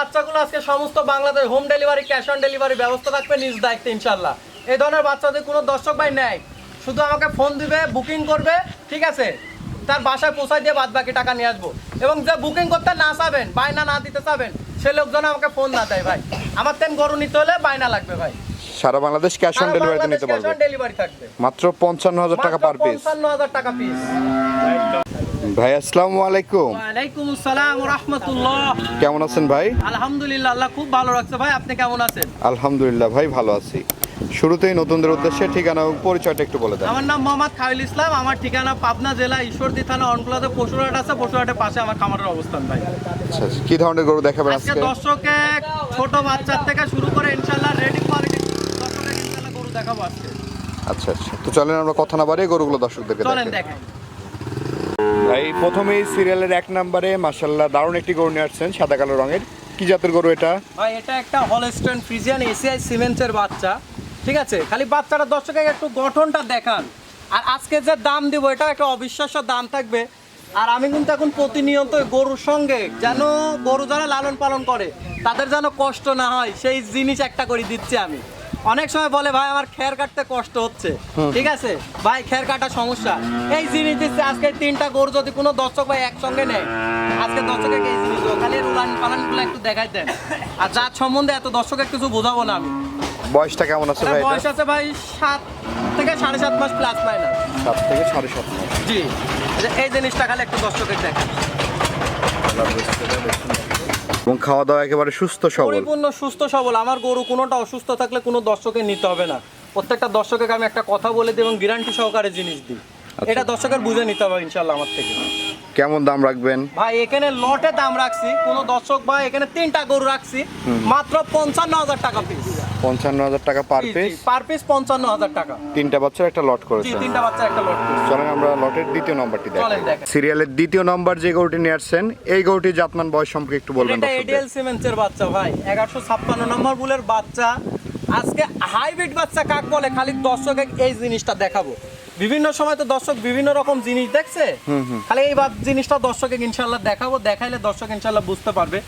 বাচ্চাগুলো আজকে সমস্ত Bangladesh home delivery cash on delivery ব্যবস্থা থাকবে নিজ দায়িত্বে ইনশাল্লাহ এই ধরনের বাচ্চাদের কোনো দর্শক ভাই নেয় শুধু আমাকে ফোন দিবে বুকিং করবে ঠিক আছে? তার বাসায় পৌঁছায় দিয়ে বাদ বাকি টাকা নিয়ে আসব। এবং যে বুকিং করতে না চাবেন বায়না না দিতে চাবেন সে লোকজন আমাকে ফোন না দেয় ভাই। আমার তেন গরু নিতে হলে বায়না লাগবে ভাই। সারা বাংলাদেশ ক্যাশ অন ডেলিভারিতে নিতে ক্যাশ পারবে। অন ডেলিভারি থাকবে। মাত্র পঞ্চান্ন হাজার টাকা পার পিস পঞ্চান্ন হাজার টাকা পিস ভাই আসসালামু আলাইকুম। ওয়ালাইকুম আসসালাম রহমতুল্লাহ। কেমন আছেন ভাই? আলহামদুলিল্লাহ আল্লাহ খুব ভালো রাখছে। ভাই আপনি কেমন আছেন? আলহামদুলিল্লাহ ভাই ভালো আছি। শুরুতেই নতুনদের উদ্দেশ্যে ঠিকানা ও পরিচয়টা একটু বলে দেন। আমার নাম মোহাম্মদ খায়ুল ইসলাম। আমার ঠিকানা পাবনা জেলা ঈশ্বরদী থানা অনকুলাতে পশুরহাট আছে। পশুরহাটের পাশে আমার খামারের অবস্থান ভাই। আচ্ছা আচ্ছা। কি ধরনের গরু দেখাবেন আজকে আজকে? দর্শকে ছোট বাচ্চার থেকে শুরু করে ইনশাল্লাহ রেডি কোয়ালিটি দর্শকের ইনশাল্লাহ গরু দেখাবো আজকে। আচ্ছা আচ্ছা। তো চলেন আমরা কথা না বাড়িয়ে গরুগুলো দর্শকদেরকে চলেন দেখাই। ভাই, প্রথমেই সিরিয়ালের এক নম্বরে মাশাল্লাহ দারুণ একটি গরু নিয়ে আসছেন, সাদা কালো রঙের। কি জাতের গরু এটা? ভাই, এটা একটা হলস্টেন ফ্রিজিয়ান এসিআই সিমেন্টের বাচ্চা, ঠিক আছে? খালি বাচ্চাটা দর্শকে একটু গঠনটা দেখান। আর আজকে যে দাম দিব, এটা একটা অবিশ্বাস্য দাম থাকবে। আর আমি কিন্তু এখন প্রতিনিয়ত গরুর সঙ্গে যেন গরু যারা লালন পালন করে, তাদের যেন কষ্ট না হয়, সেই জিনিস একটা করে দিচ্ছি আমি। অনেক সময় বলে ভাই আমার খের কাটতে কষ্ট হচ্ছে। ঠিক আছে? ভাই খের কাটা সমস্যা। এই জিনিস দিচ্ছে আজকে তিনটা গরু যদি কোনো দর্শক ভাই একসঙ্গে নেয় আজকে দর্শকে এই জিনিস। খালি উলান পালানগুলো একটু দেখাই দেন। আর যার সম্বন্ধে এত দর্শকের কিছু বোঝাবো না আমি। বয়সটা কেমন আছে ভাই বয়স আছে ভাই সাত থেকে সাড়ে সাত মাস প্লাস মাইনাস সাত থেকে সাড়ে সাত মাস। জি। এই এই জিনিসটা খালি একটু দর্শকের দেখেন। এবং খাওয়া দাওয়া একেবারে সুস্থ সবল। পরিপূর্ণ সুস্থ সবল। আমার গরু কোনোটা অসুস্থ থাকলে কোনো দর্শকের নিতে হবে না। প্রত্যেকটা দর্শককে আমি একটা কথা বলে দিই এবং গ্যারান্টি সহকারে জিনিস দিই। আচ্ছা। এটা দর্শকের বুঝে নিতে হবে ইনশাল্লাহ আমার থেকে। কেমন দাম রাখবেন? ভাই এখানে লটে দাম রাখছি। কোনো দর্শক ভাই এখানে তিনটা গরু রাখছি। মাত্র পঞ্চান্ন হাজার টাকা পিস পঞ্চান্ন হাজার টাকা পার পিস পার পিস পঞ্চান্ন হাজার টাকা। তিনটা বাচ্চার একটা লট করেছে। তিনটা বাচ্চা একটা লট। চলেন আমরা লটের দ্বিতীয় নম্বরটি দেখি। সিরিয়ালের দ্বিতীয় নম্বর যে গরুটি নিয়ে আসছেন এই গরুটি জাতমান বয়স সম্পর্কে একটু বলবেন এটা এডিএল সিমেন্সের বাচ্চা ভাই এগারোশো ছাপ্পান্ন নম্বর বুলের বাচ্চা। আজকে হাইব্রিড বাচ্চা কাক বলে? খালি দর্শকে এই জিনিসটা দেখাবো। বিভিন্ন সময় তো দর্শক বিভিন্ন রকম জিনিস দেখছে। খালি এই জিনিসটা দর্শকে ইনশাল্লাহ দেখাবো। দেখাইলে দর্শক ইনশাল্লাহ বুঝতে পারবে।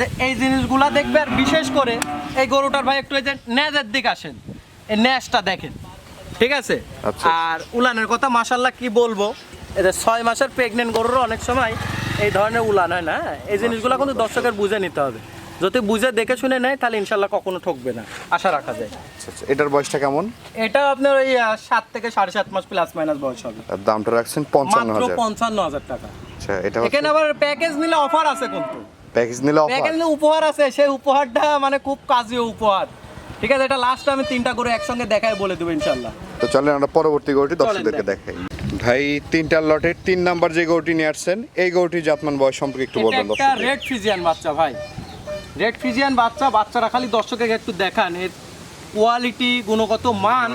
যে এই জিনিসগুলা দেখবে আর বিশেষ করে এই গরুটার ভাই একটু এই যে ন্যাজের দিক আসেন। এই ন্যাজটা দেখেন। ঠিক আছে? আচ্ছা। আর উলানের কথা মাসাল্লাহ কি বলব? এই যে ছয় মাসের প্রেগনেন্ট গরুর অনেক সময় এই ধরনের উলান হয় না হ্যাঁ? এই জিনিসগুলো কিন্তু দর্শকের বুঝে নিতে হবে। যদি বুঝে দেখে শুনে নেয় তাহলে ইনশাল্লাহ কখনো ঠকবে না। আশা রাখা যায়। আচ্ছা, আচ্ছা। এটার বয়সটা কেমন? এটা আপনার ওই সাত থেকে সাড়ে সাত মাস প্লাস মাইনাস বয়স হবে। দামটা রাখছেন পঞ্চান্ন হাজার। পঞ্চান্ন হাজার টাকা। আচ্ছা এটা এখানে আবার প্যাকেজ নিলে অফার আছে কিন্তু। প্যাকেজ নিলে প্যাকেজ নিলে উপহার আছে সেই উপহারটা মানে খুব কাজীয় উপহার। ঠিক আছে এটা লাস্ট আমি তিনটা করে একসঙ্গে দেখায় বলে দেবো ইনশাল্লাহ তো চলেন আমরা পরবর্তী গরুটি দর্শকদেরকে দেখাই। ভাই তিনটার লটের তিন নাম্বার যে গরুটি নিয়ে আসছেন এই গরুটি জাতমান বয়স সম্পর্কে একটু বলবেন একটা রেড ফিজিয়ান বাচ্চা ভাই। রেড ফিজিয়ান বাচ্চা বাচ্চারা খালি দর্শকে একটু দেখান এর কোয়ালিটি গুণগত মান।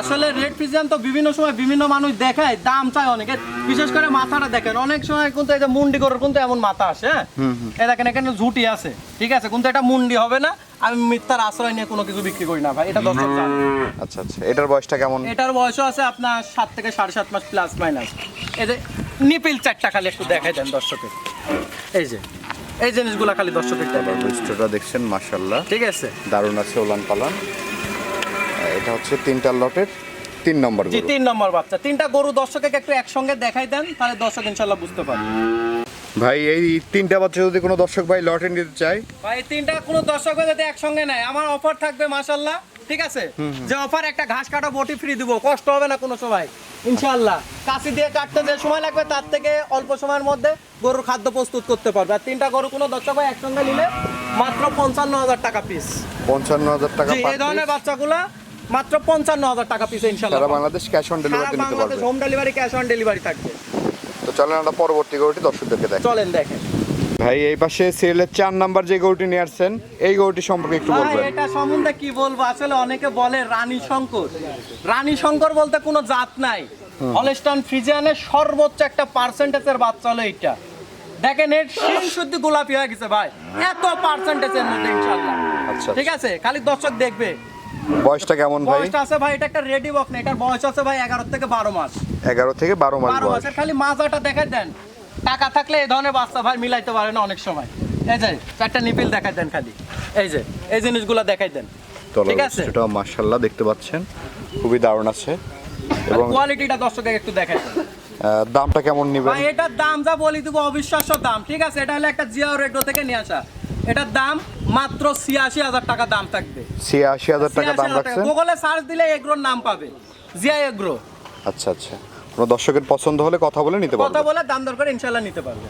আসলে রেড ফ্রিজিয়ান তো বিভিন্ন সময় বিভিন্ন মানুষ দেখায় দাম চায় অনেকে। বিশেষ করে মাথাটা দেখেন অনেক সময় কিন্তু এই যে মুন্ডি করার কিন্তু এমন মাথা আসে হ্যাঁ? এই দেখেন এখানে ঝুটি আছে ঠিক আছে? কিন্তু এটা মুন্ডি হবে না আমি মিথ্যার আশ্রয় নিয়ে কোনো কিছু বিক্রি করি না ভাই এটা দর্শক আচ্ছা আচ্ছা এটার বয়সটা কেমন? এটার বয়সও আছে আপনার সাত থেকে সাড়ে সাত মাস প্লাস মাইনাস এই যে নিপিল চারটা খালি একটু দেখাই দেন দর্শকের। এই যে এই জিনিসগুলো খালি দর্শকের বৈশিষ্ট্যটা দেখছেন মাশাল্লাহ ঠিক আছে। দারুণ আছে ওলান পালান। এটা হচ্ছে তিনটার লটের তিন নম্বর জি তিন নম্বর বাচ্চা। তিনটা গরু দর্শকে একটু একসঙ্গে দেখাই দেন তাহলে দর্শক ইনশাল্লাহ বুঝতে পারবে। ভাই এই তিনটা বাচ্চা যদি কোনো দর্শক ভাই লটে নিতে চায়? ভাই তিনটা কোনো দর্শক যদি একসঙ্গে নেয় আমার অফার থাকবে মাশাল্লাহ ঠিক আছে? যে অফার একটা ঘাস কাটা বটি ফ্রি দিব কষ্ট হবে না কোনো সময় ইনশাল্লাহ কাশি দিয়ে কাটতে যে সময় লাগবে তার থেকে অল্প সময়ের মধ্যে গরুর খাদ্য প্রস্তুত করতে পারবে। আর তিনটা গরু কোনো দর্শক ভাই একসঙ্গে নিলে মাত্র পঞ্চান্ন হাজার টাকা পিস পঞ্চান্ন হাজার টাকা এই ধরনের। বাচ্চাগুলা মাত্র পঞ্চান্ন হাজার টাকা পিস ইনশাল্লাহ বাংলাদেশ ক্যাশ অন নিতে Bangladesh home delivery cash on delivery থাকবে। তো চলেন আমরা পরবর্তী গরুটি দর্শকদেরকে দেখ চলেন দেখেন। ভাই এই পাশে সিরিয়ালের চার নাম্বার যে গরুটি নিয়ে আসছেন এই গরুটি সম্পর্কে একটু বলবেন। এটা সম্বন্ধে কি বলব? আসলে অনেকে বলে রানী শঙ্কর। রানী শঙ্কর বলতে কোনো জাত নাই। হলস্টান ফ্রিজিয়ানের সর্বোচ্চ একটা পার্সেন্টেজের বাচ্চা হলো এইটা। দেখেন এর শিং শুদ্ধ গোলাপি হয়ে গেছে ভাই। এত পার্সেন্টেজের মধ্যে ইনশাআল্লাহ। আচ্ছা। ঠিক আছে? খালি দর্শক দেখবে। বয়সটা কেমন ভাই? বয়সটা আছে ভাই এটা একটা রেডি বক না এটার বয়স আছে ভাই এগারো থেকে বারো মাস। এগারো থেকে বারো মাস বারো বয়স। মাসের খালি মাজাটা দেখে দেন। টাকা থাকলে এই ধরনের বাচ্চা ভাই মিলাইতে পারে না অনেক সময়। এই যে চারটা নিপিল দেখাই দেন খালি। এই যে এই জিনিসগুলো দেখাই দেন। ঠিক আছে? বৈশিষ্ট্যটা মার্শাল্লাহ দেখতে পাচ্ছেন। খুবই দারুণ আছে। এবং কোয়ালিটিটা দর্শকের একটু দেখাই দেন। দামটা কেমন নেবেন? ভাই এটার দাম যা বলি দেবো অবিশ্বাস্য দাম। ঠিক আছে? এটা হলো একটা জিও রেডো থেকে নিয়ে আসা। এটার দাম মাত্র ছিয়াশি হাজার টাকা দাম থাকবে। ছিয়াশি হাজার টাকা দাম রাখছেন? গুগলে সার্চ দিলে এগ্রোর নাম পাবে জিয়া এগ্রো আচ্ছা আচ্ছা। কোনো দর্শকের পছন্দ হলে কথা বলে নিতে কথা বলে দাম দর করে ইনশাল্লাহ নিতে পারবে।